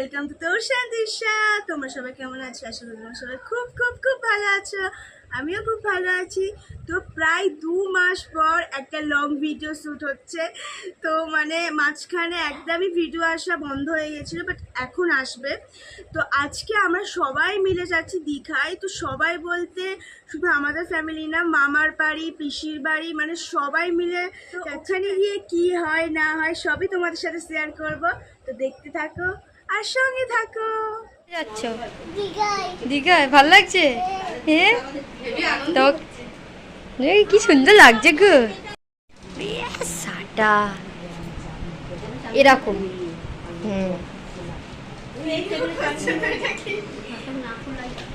Welcome to তোষান দিশা তোমরা সবাই কেমন আছো? আশা করি তোমরা সবাই খুব খুব খুব ভালো আছো। আমিও খুব ভালো আছি। তো প্রায় দু মাস পর একটা লং ভিডিও শ্যুট হচ্ছে। তো মানে মাঝখানে একদমই ভিডিও আসা বন্ধ হয়ে গেছিল বাট এখন আসবে। তো আজকে আমরা সবাই মিলে যাচ্ছি দীঘায়। তো সবাই বলতে শুধু আমাদের ফ্যামিলি না মামার বাড়ি পিসির বাড়ি মানে সবাই মিলে ওখানে গিয়ে কি হয় না হয় সবই তোমাদের সাথে শেয়ার করব। তো দেখতে থাকো। আর সঙ্গে থাকো। যাচ্ছ? দীঘায়। ভালো লাগছে? হ্যাঁ। তো এ, কি সুন্দর লাগছে গো। সাটা এরকম। হুম।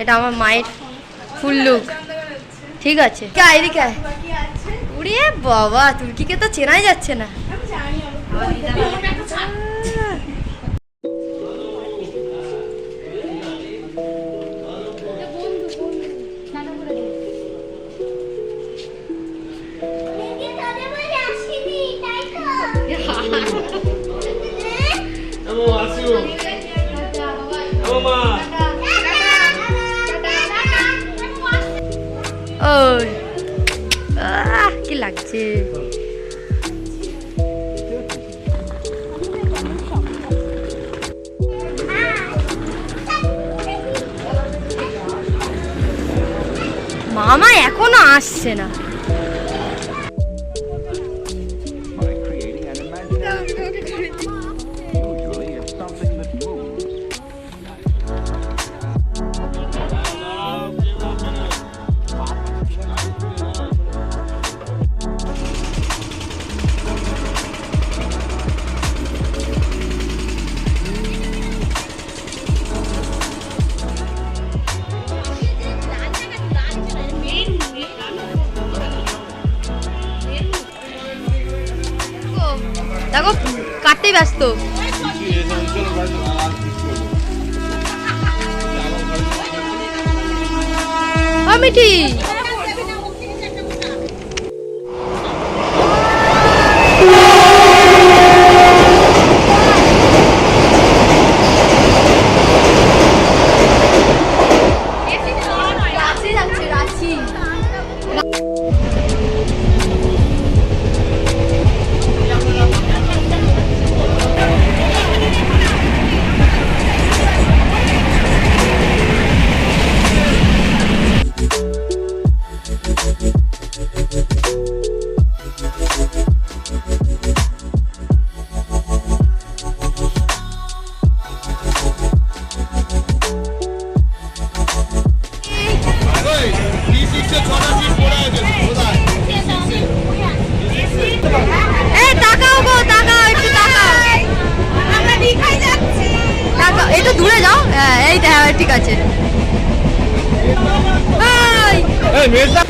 এটা আমার মায়ের ফুল লুক ঠিক আছে। কে আয়, এদিকে আয়। উড়ে বাবা তুর্কিকে তো চেনাই যাচ্ছে না। এমন আসিও এমন মা ওই আহ, কি লাগছে মামা এখনও আসছে না। কাটতেই আমি ঠিক মিঠি। একটু দূরে যাও। হ্যাঁ এই হ্যাঁ ঠিক আছে। Hey, where's মেয়েটা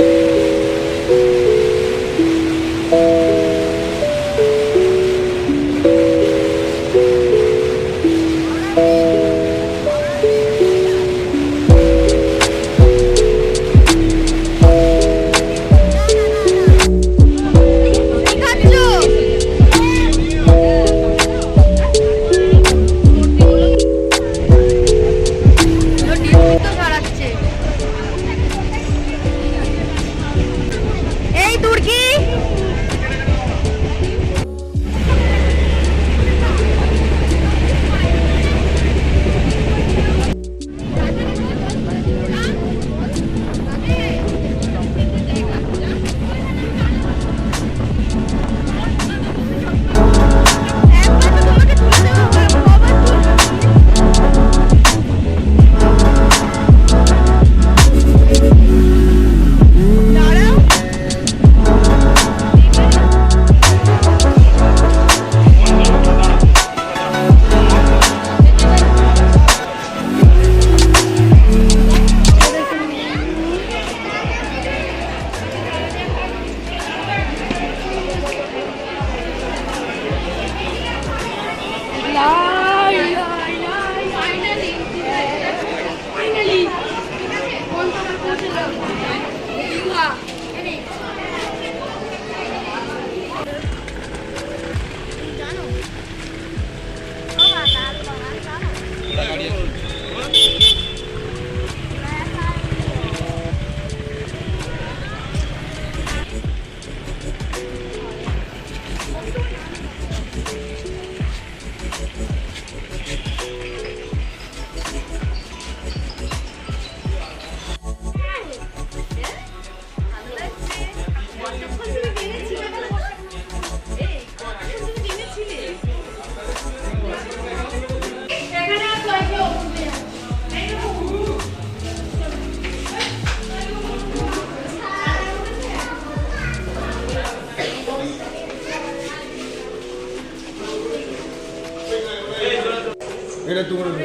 এটা তোমার room।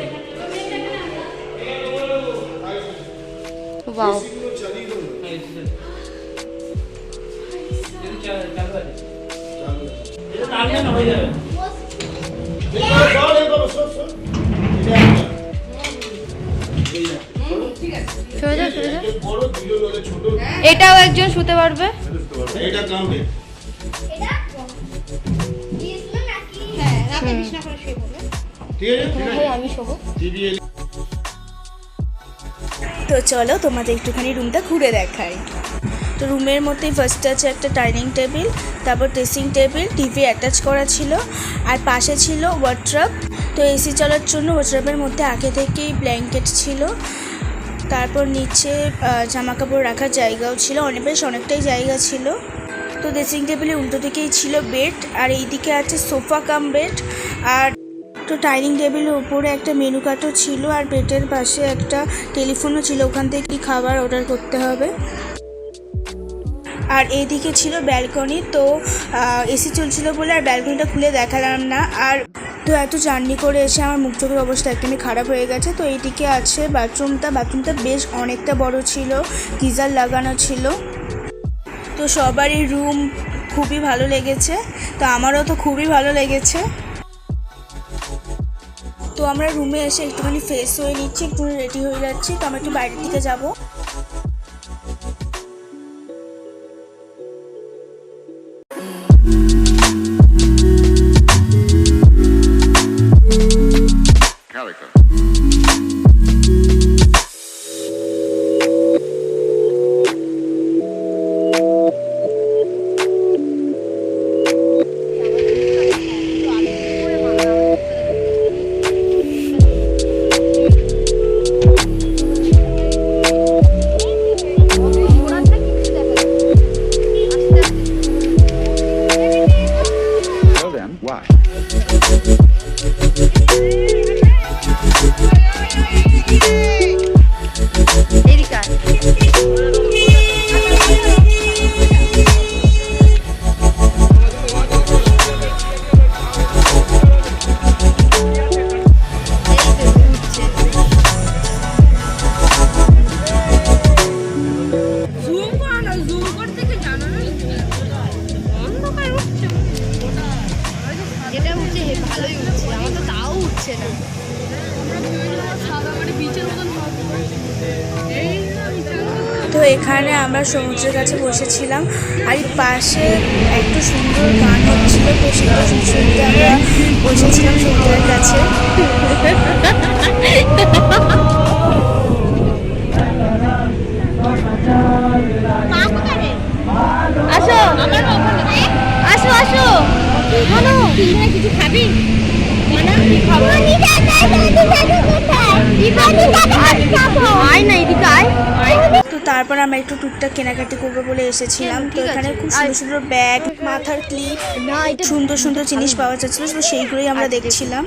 বাও এগুলো চালিয়ে দাও না। এই বাবা, বাবা, এই বাবা, সর, সর। এটা একটা। এই একটা। সরে যা সরে যা একে হ্যাঁ আমি শোবো। তো চলো তোমাদের একটুখানি রুমটা ঘুরে দেখাই। তো রুমের মধ্যেই ফার্স্ট আছে একটা ডাইনিং টেবিল তারপর ড্রেসিং টেবিল টিভি অ্যাটাচ করা ছিল আর পাশে ছিল ওয়ার্ড্রপ তো এসি চলার জন্য ওয়ার্ড্রপের মধ্যে আগে থেকেই ব্ল্যাঙ্কেট ছিল। তারপর নিচে জামা কাপড় রাখার জায়গাও ছিল অনেক বেশ অনেকটাই জায়গা ছিল। তো ড্রেসিং টেবিলের উল্টো দিকেই ছিল বেড আর এইদিকে আছে সোফা কাম বেড আর তো ডাইনিং টেবিলের উপরে একটা মেনু কার্ডও ছিল আর বেডের পাশে একটা টেলিফোনও ছিল। ওখান থেকে কি খাবার অর্ডার করতে হবে? আর এইদিকে ছিল ব্যালকনি। তো এসি চলছিল বলে আর ব্যালকনিটা খুলে দেখালাম না। আর তো এত জার্নি করে এসে আমার মুখ চোখের অবস্থা একদমই খারাপ হয়ে গেছে। তো এইদিকে আছে বাথরুমটা। বাথরুমটা বেশ অনেকটা বড় ছিল, গিজার লাগানো ছিল। তো সবারই রুম খুবই ভালো লেগেছে। তো আমারও তো খুবই ভালো লেগেছে। তো আমরা রুমে এসে একটুখানি ফ্রেশ হয়ে নিচ্ছি একটু রেডি হয়ে যাচ্ছি, তো আমরা একটু বাইরের দিকে যাব। উঠছে ভালোই উঠছে। আমার তো তাও উঠছে না। তো এখানে আমরা সমুদ্রের কাছে বসেছিলাম আর পাশে একটু সুন্দর গান হচ্ছিল তো সেটা শুনতে আমরা বসেছিলাম সমুদ্রের কাছে। আসো আসো আসো। কিছু খাবি? তো তারপর আমরা একটু টুকটাক কেনাকাটি করব বলে এসেছিলাম। তো এখানে খুব সুন্দর সুন্দর ব্যাগ মাথার ক্লিপ সুন্দর সুন্দর জিনিস পাওয়া যাচ্ছিল তো সেইগুলোই আমরা দেখেছিলাম দেখছিলাম।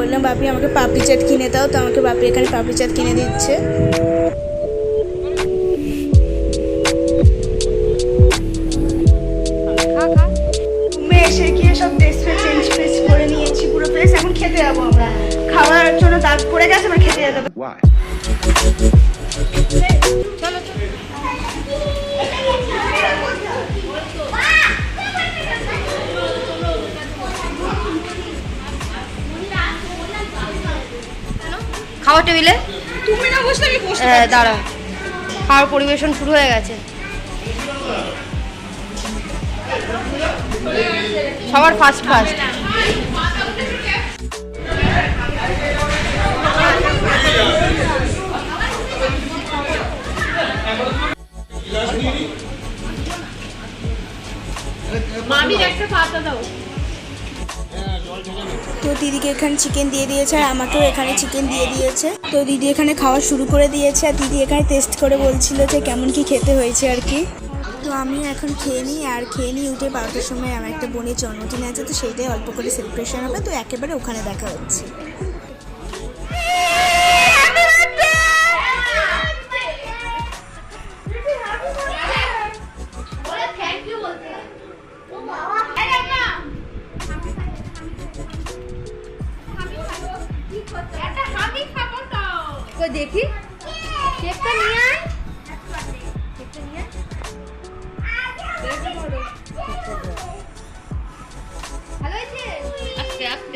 বললাম বাপি আমাকে পাপড়ি চাট কিনে দাও। তো আমাকে বাপি এখানে পাপড়ি চাট কিনে দিচ্ছে। এসে গিয়ে সব ড্রেস ফ্রেস চেঞ্জ ফ্রেস করে নিয়েছি পুরো ফ্রেশ এখন খেতে যাব আমরা। খাওয়ার জন্য দাগ পড়ে গেছে আমরা খেতে যেতে খাওয়ার টেবিলে? তুমি না বসলে আমি বসতে হ্যাঁ দাঁড়া খাওয়ার পরিবেশন শুরু হয়ে গেছে। সবার ফার্স্ট ফার্স্ট মামির একটা পাতা দাও। তো দিদিকে এখানে চিকেন দিয়ে দিয়েছে আর আমাকেও এখানে চিকেন দিয়ে দিয়েছে। তো দিদি এখানে খাওয়া শুরু করে দিয়েছে আর দিদি এখানে টেস্ট করে বলছিল যে কেমন কি খেতে হয়েছে আর কি। তো আমি এখন খেয়ে নিই আর খেয়ে নিই উঠে বারোটার সময় আমার একটা বোনের জন্মদিন আছে, তো সেইটাই অল্প করে সেলিব্রেশন হবে। তো একেবারে ওখানে দেখা হচ্ছে।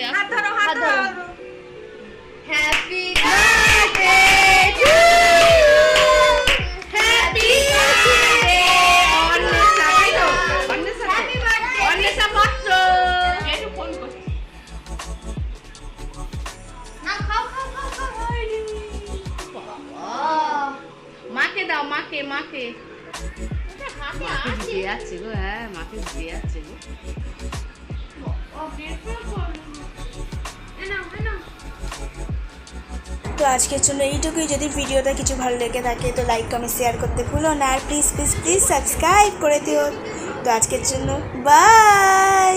আস্তে হাত ধরো হাত ধরো। Happy birthday to happy birthday Anwesha তাই তো হ্যাপি বার্থডে অন্বেষা মাত্র একটু ফোন করছি না খাও খাও খাও খাও মাকে দাও মাকে মাকে। মাকে দিয়ে আছে গো হ্যাঁ মাকে দিয়ে আছে গো। তো আজকের জন্য এইটুকুই। যদি ভিডিওটা কিছু ভালো লেগে থাকে, তো লাইক কমেন্ট শেয়ার করতে ভুলো না। আর প্লিজ প্লিজ প্লিজ সাবস্ক্রাইব করে দিও। তো আজকের জন্য বাই